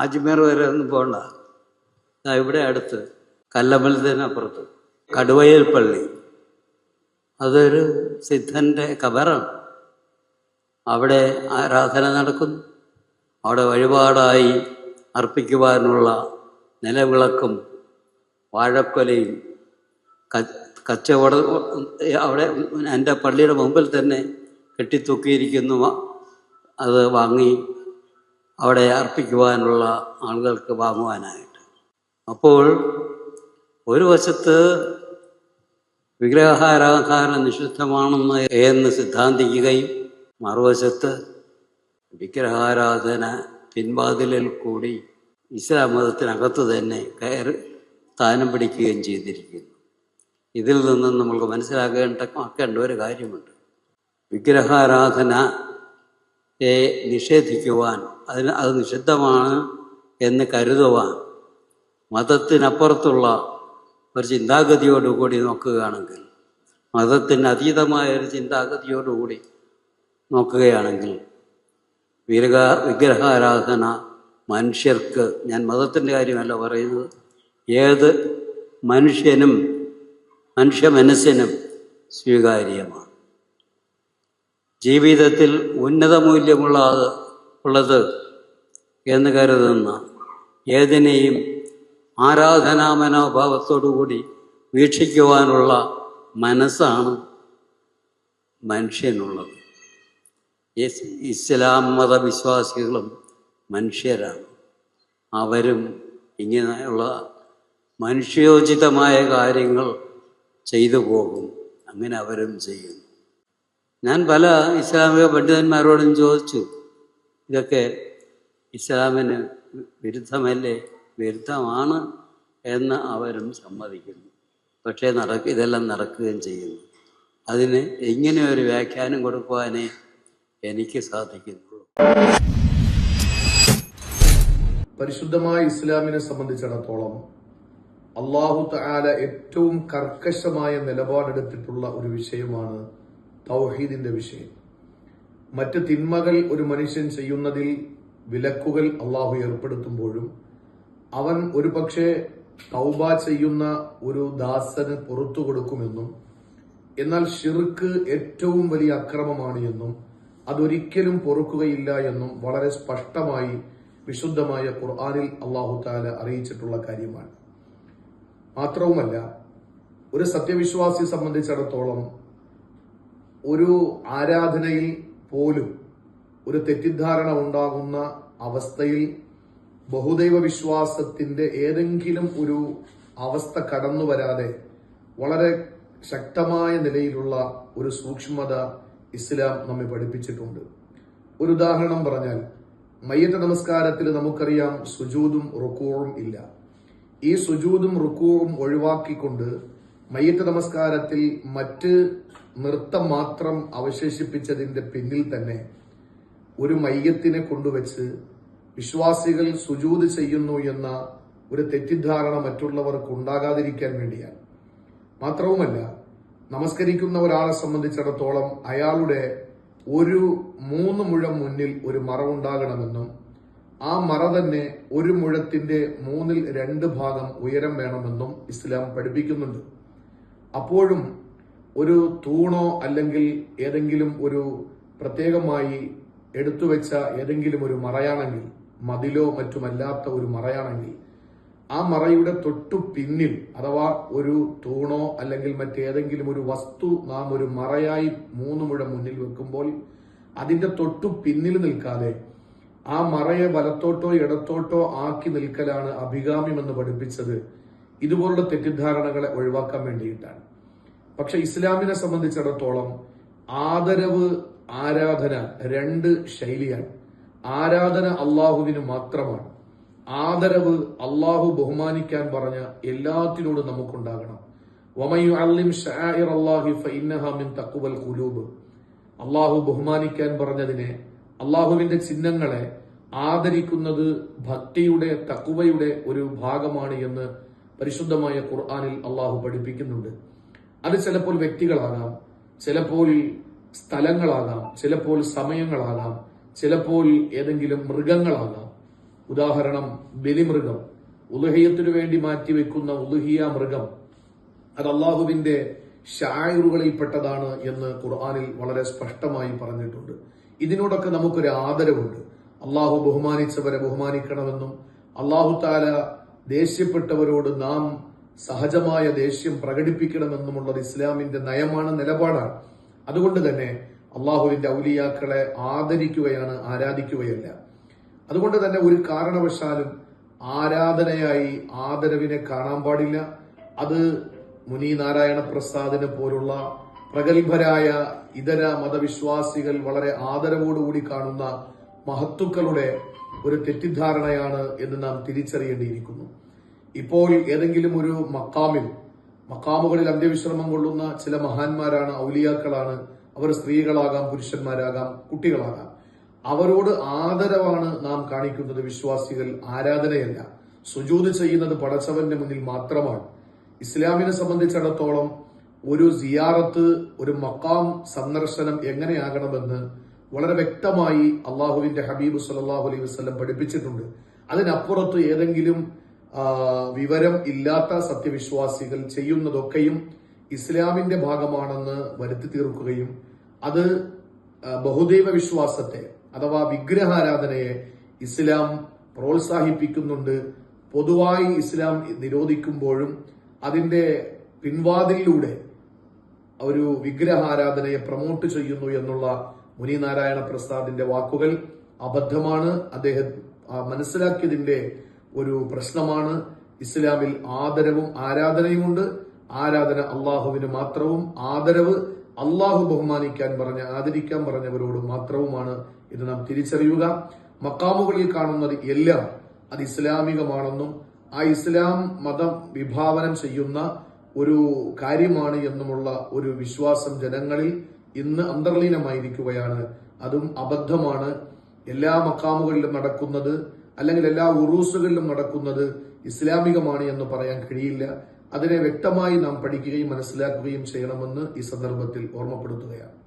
അജ്മീർ വരെ ഒന്നും പോകണ്ട ഇവിടെ അടുത്ത് കല്ലമ്പലത്തിനപ്പുറത്ത് കടുവയിൽ പള്ളി. അതൊരു സിദ്ധന്റെ കബറാണ്. അവിടെ ആരാധന നടക്കുന്നു. അവിടെ വഴിപാടായി അർപ്പിക്കുവാനുള്ള നിലവിളക്കും വാഴക്കൊലയും കച്ചവട അവിടെ എന്റെ പള്ളിയുടെ മുമ്പിൽ തന്നെ കെട്ടിത്തൂക്കിയിരിക്കുന്നു. അത് വാങ്ങി അവിടെ അർപ്പിക്കുവാനുള്ള ആളുകൾക്ക് വാങ്ങുവാനായിട്ട്. അപ്പോൾ ഒരു വശത്ത് വിഗ്രഹാരാധന നിഷിദ്ധമാണെന്ന് എന്ന് സിദ്ധാന്തിക്കുകയും മറുവശത്ത് വിഗ്രഹാരാധന പിൻവാതിലിൽ കൂടി ഇസ്ലാം മതത്തിനകത്ത് തന്നെ കയറി സ്ഥാനം പിടിക്കുകയും ചെയ്തിരിക്കുന്നു. ഇതിൽ നിന്നും നമ്മൾക്ക് മനസ്സിലാക്കേണ്ട ആക്കേണ്ട ഒരു കാര്യമുണ്ട്. വിഗ്രഹാരാധനയെ നിഷേധിക്കുവാൻ അതിന് അത് നിഷിദ്ധമാണ് എന്ന് കരുതുവാൻ മതത്തിനപ്പുറത്തുള്ള ഒരു ചിന്താഗതിയോടുകൂടി നോക്കുകയാണെങ്കിൽ മതത്തിന് അതീതമായ ഒരു ചിന്താഗതിയോടുകൂടി നോക്കുകയാണെങ്കിൽ വിഗ്രഹ വിഗ്രഹാരാധന മനുഷ്യർക്ക് ഞാൻ മതത്തിന്റെ കാര്യമല്ല പറയുന്നത് ഏത് മനുഷ്യനും മനുഷ്യ മനസ്സിനും സ്വീകാര്യമാണ്. ജീവിതത്തിൽ ഉന്നത മൂല്യമുള്ള ഉള്ളത് എന്ന് കരുതുന്ന ഏതിനെയും ആരാധനാ മനോഭാവത്തോടുകൂടി വീക്ഷിക്കുവാനുള്ള മനസ്സാണ് മനുഷ്യനുള്ളത്. ഇസ് ഇസ്ലാം മതവിശ്വാസികളും മനുഷ്യരാണ്. അവരും ഇങ്ങനെയുള്ള മനുഷ്യോചിതമായ കാര്യങ്ങൾ ചെയ്തു പോകും. അങ്ങനെ അവരും ചെയ്യുന്നു. ഞാൻ പല ഇസ്ലാമിക പണ്ഡിതന്മാരോടും ചോദിച്ചു ഇതൊക്കെ ഇസ്ലാമിന് വിരുദ്ധമല്ലേ? വിരുദ്ധമാണ് എന്ന് അവരും സമ്മതിക്കുന്നു. പക്ഷേ നടക്ക ഇതെല്ലാം നടക്കുകയും ചെയ്യുന്നു. അതിന് എങ്ങനെ ഒരു വ്യാഖ്യാനം കൊടുക്കുവാനേ എനിക്ക് സാധിക്കുന്നുള്ളൂ. പരിശുദ്ധമായ ഇസ്ലാമിനെ സംബന്ധിച്ചിടത്തോളം അള്ളാഹു താല ഏറ്റവും കർക്കശമായ നിലപാടെടുത്തിട്ടുള്ള ഒരു വിഷയമാണ് തൗഹീദിന്റെ വിഷയം. മറ്റ് തിന്മകൾ ഒരു മനുഷ്യൻ ചെയ്യുന്നതിൽ വിലക്കുകൾ അള്ളാഹു ഏർപ്പെടുത്തുമ്പോഴും അവൻ ഒരു പക്ഷേ തൗബ ചെയ്യുന്ന ഒരു ദാസന് പുറത്തു കൊടുക്കുമെന്നും എന്നാൽ ഷിർക്ക് ഏറ്റവും വലിയ അക്രമമാണ് എന്നും അതൊരിക്കലും പൊറുക്കുകയില്ല എന്നും വളരെ സ്പഷ്ടമായി വിശുദ്ധമായ ഖുർആാനിൽ അള്ളാഹു താല അറിയിച്ചിട്ടുള്ള കാര്യമാണ്. മാത്രവുമല്ല ഒരു സത്യവിശ്വാസിയെ സംബന്ധിച്ചിടത്തോളം ഒരു ആരാധനയിൽ പോലും ഒരു തെറ്റിദ്ധാരണ ഉണ്ടാകുന്ന അവസ്ഥയിൽ ബഹുദൈവ വിശ്വാസത്തിന്റെ ഏതെങ്കിലും ഒരു അവസ്ഥ കടന്നു വരാതെ വളരെ ശക്തമായ നിലയിലുള്ള ഒരു സൂക്ഷ്മത ഇസ്ലാം നമ്മെ പഠിപ്പിച്ചിട്ടുണ്ട്. ഒരു ഉദാഹരണം പറഞ്ഞാൽ മയ്യത്ത് നമസ്കാരത്തിൽ നമുക്കറിയാം സുജൂതും റുക്കൂറും ഇല്ല. ഈ സുജൂതും റുക്കൂറും ഒഴിവാക്കിക്കൊണ്ട് മയ്യത്ത് നമസ്കാരത്തിൽ മറ്റ് നൃത്തം മാത്രം അവശേഷിപ്പിച്ചതിന്റെ പിന്നിൽ തന്നെ ഒരു മയ്യത്തിനെ കൊണ്ടുവച്ച് വിശ്വാസികൾ സുജൂത് ചെയ്യുന്നു എന്ന ഒരു തെറ്റിദ്ധാരണ മറ്റുള്ളവർക്ക് ഉണ്ടാകാതിരിക്കാൻ വേണ്ടിയാണ്. മാത്രവുമല്ല നമസ്കരിക്കുന്ന ഒരാളെ സംബന്ധിച്ചിടത്തോളം അയാളുടെ ഒരു മൂന്ന് മുഴം മുന്നിൽ ഒരു മറ ഉണ്ടാകണമെന്നും ആ മറ തന്നെ ഒരു മുഴത്തിന്റെ മൂന്നിൽ രണ്ട് ഭാഗം ഉയരം വേണമെന്നും ഇസ്ലാം പഠിപ്പിക്കുന്നുണ്ട്. അപ്പോഴും ഒരു തൂണോ അല്ലെങ്കിൽ ഏതെങ്കിലും ഒരു പ്രത്യേകമായി എടുത്തുവെച്ച ഏതെങ്കിലും ഒരു മറയാണെങ്കിൽ മതിലോ മറ്റുമല്ലാത്ത ഒരു മറയാണെങ്കിൽ ആ മറയുടെ തൊട്ടു പിന്നിൽ അഥവാ ഒരു തൂണോ അല്ലെങ്കിൽ മറ്റേതെങ്കിലും ഒരു വസ്തു നാം ഒരു മറയായി മൂന്ന് മുഴ മുന്നിൽ വെക്കുമ്പോൾ അതിന്റെ തൊട്ടു പിന്നിൽ നിൽക്കാതെ ആ മറയെ വലത്തോട്ടോ ഇടത്തോട്ടോ ആക്കി നിൽക്കലാണ് അഭികാമ്യമെന്ന് പഠിപ്പിച്ചത്. ഇതുപോലുള്ള തെറ്റിദ്ധാരണകളെ ഒഴിവാക്കാൻ വേണ്ടിയിട്ടാണ്. പക്ഷെ ഇസ്ലാമിനെ സംബന്ധിച്ചിടത്തോളം ആദരവ് ആരാധന രണ്ട് ശൈലിയാണ്. ആരാധന അള്ളാഹുവിന് മാത്രമാണ്. ആദരവ് അള്ളാഹു ബഹുമാനിക്കാൻ പറഞ്ഞ എല്ലാത്തിനോടും നമുക്കുണ്ടാകണം. അള്ളാഹു ബഹുമാനിക്കാൻ പറഞ്ഞതിനെ അള്ളാഹുവിന്റെ ചിഹ്നങ്ങളെ ആദരിക്കുന്നത് ഭക്തിയുടെ തക്കുവയുടെ ഒരു ഭാഗമാണ് എന്ന് പരിശുദ്ധമായ ഖുർആാനിൽ അള്ളാഹു പഠിപ്പിക്കുന്നുണ്ട്. അത് ചിലപ്പോൾ വ്യക്തികളാകാം ചിലപ്പോൾ സ്ഥലങ്ങളാകാം ചിലപ്പോൾ സമയങ്ങളാകാം ചിലപ്പോൾ ഏതെങ്കിലും മൃഗങ്ങളാകാം. ഉദാഹരണം ബലിമൃഗം. ഉലുഹയത്തിനു വേണ്ടി മാറ്റിവെക്കുന്ന ഉലുഹിയ മൃഗം. അത് അള്ളാഹുവിന്റെ ഷായറുകളിൽപ്പെട്ടതാണ് എന്ന് ഖുർആാനിൽ വളരെ സ്പഷ്ടമായി പറഞ്ഞിട്ടുണ്ട്. ഇതിനോടൊക്കെ നമുക്കൊരു ആദരവുണ്ട്. അള്ളാഹു ബഹുമാനിച്ചവരെ ബഹുമാനിക്കണമെന്നും അള്ളാഹു താല ദേഷ്യപ്പെട്ടവരോട് നാം സഹജമായ ദേഷ്യം പ്രകടിപ്പിക്കണമെന്നുമുള്ളത് ഇസ്ലാമിന്റെ നയമാണ് നിലപാടാണ്. അതുകൊണ്ട് തന്നെ അള്ളാഹുവിന്റെ ഔലിയാക്കളെ ആദരിക്കുകയാണ് ആരാധിക്കുകയല്ല. അതുകൊണ്ട് തന്നെ ഒരു കാരണവശാലും ആരാധനയായി ആദരവിനെ കാണാൻ പാടില്ല. അത് മുനി നാരായണ പ്രസാദിനെ പോലുള്ള പ്രഗത്ഭരായ ഇതര മതവിശ്വാസികൾ വളരെ ആദരവോടുകൂടി കാണുന്ന മഹത്തുക്കളുടെ ഒരു തെറ്റിദ്ധാരണയാണ് എന്ന് നാം തിരിച്ചറിയേണ്ടിയിരിക്കുന്നു. ഇപ്പോൾ ഏതെങ്കിലും ഒരു മക്കാമിൽ മക്കാമുകളിൽ അന്ത്യവിശ്രമം കൊള്ളുന്ന ചില മഹാന്മാരാണ് ഔലിയാക്കളാണ്. അവർ സ്ത്രീകളാകാം പുരുഷന്മാരാകാം കുട്ടികളാകാം. അവരോട് ആദരവാണ് നാം കാണിക്കുന്നത് വിശ്വാസികൾ ആരാധനയല്ല. സുജൂത് ചെയ്യുന്നത് പടച്ചവന്റെ മുന്നിൽ മാത്രമാണ്. ഇസ്ലാമിനെ സംബന്ധിച്ചിടത്തോളം ഒരു സിയാറത്ത് ഒരു മക്കാം സന്ദർശനം എങ്ങനെയാകണമെന്ന് വളരെ വ്യക്തമായി അള്ളാഹുവിന്റെ ഹബീബ് സല്ലാഹു അലൈഹി വസ്ലം പഠിപ്പിച്ചിട്ടുണ്ട്. അതിനപ്പുറത്ത് ഏതെങ്കിലും വിവരം ഇല്ലാത്ത സത്യവിശ്വാസികൾ ചെയ്യുന്നതൊക്കെയും ഇസ്ലാമിന്റെ ഭാഗമാണെന്ന് വരുത്തി തീർക്കുകയും അത് ബഹുദൈവ വിശ്വാസത്തെ അഥവാ വിഗ്രഹാരാധനയെ ഇസ്ലാം പ്രോത്സാഹിപ്പിക്കുന്നുണ്ട്. പൊതുവായി ഇസ്ലാം നിരോധിക്കുമ്പോഴും അതിന്റെ പിൻവാതിലൂടെ ഒരു വിഗ്രഹാരാധനയെ പ്രൊമോട്ട് ചെയ്യുന്നു എന്നുള്ള മുനി നാരായണ പ്രസാദിന്റെ വാക്കുകൾ അബദ്ധമാണ്. അദ്ദേഹം മനസ്സിലാക്കിയതിന്റെ ഒരു പ്രശ്നമാണ്. ഇസ്ലാമിൽ ആദരവും ആരാധനയുമുണ്ട്. ആരാധന അള്ളാഹുവിന് മാത്രവും ആദരവ്. അള്ളാഹു ബഹുമാനിക്കാൻ പറഞ്ഞ ആദരിക്കാൻ പറഞ്ഞവരോട് മാത്രവുമാണ് ഇത് നാം തിരിച്ചറിയുക. മക്കാമുകളിൽ കാണുന്നത് എല്ലാം അത് ഇസ്ലാമികമാണെന്നും ആ ഇസ്ലാം മതം വിഭാവനം ചെയ്യുന്ന ഒരു കാര്യമാണ് എന്നുമുള്ള ഒരു വിശ്വാസം ജനങ്ങളിൽ ഇന്ന് അന്തർലീനമായിരിക്കുകയാണ്. അതും അബദ്ധമാണ്. എല്ലാ മക്കാമുകളിലും നടക്കുന്നത് അല്ലെങ്കിൽ എല്ലാ ഉറൂസുകളിലും നടക്കുന്നത് ഇസ്ലാമികമാണ് എന്ന് പറയാൻ കഴിയില്ല. അതിനെ വ്യക്തമായി നാം പഠിക്കുകയും മനസ്സിലാക്കുകയും ചെയ്യണമെന്ന് ഈ സന്ദർഭത്തിൽ ഓർമ്മപ്പെടുത്തുകയാണ്.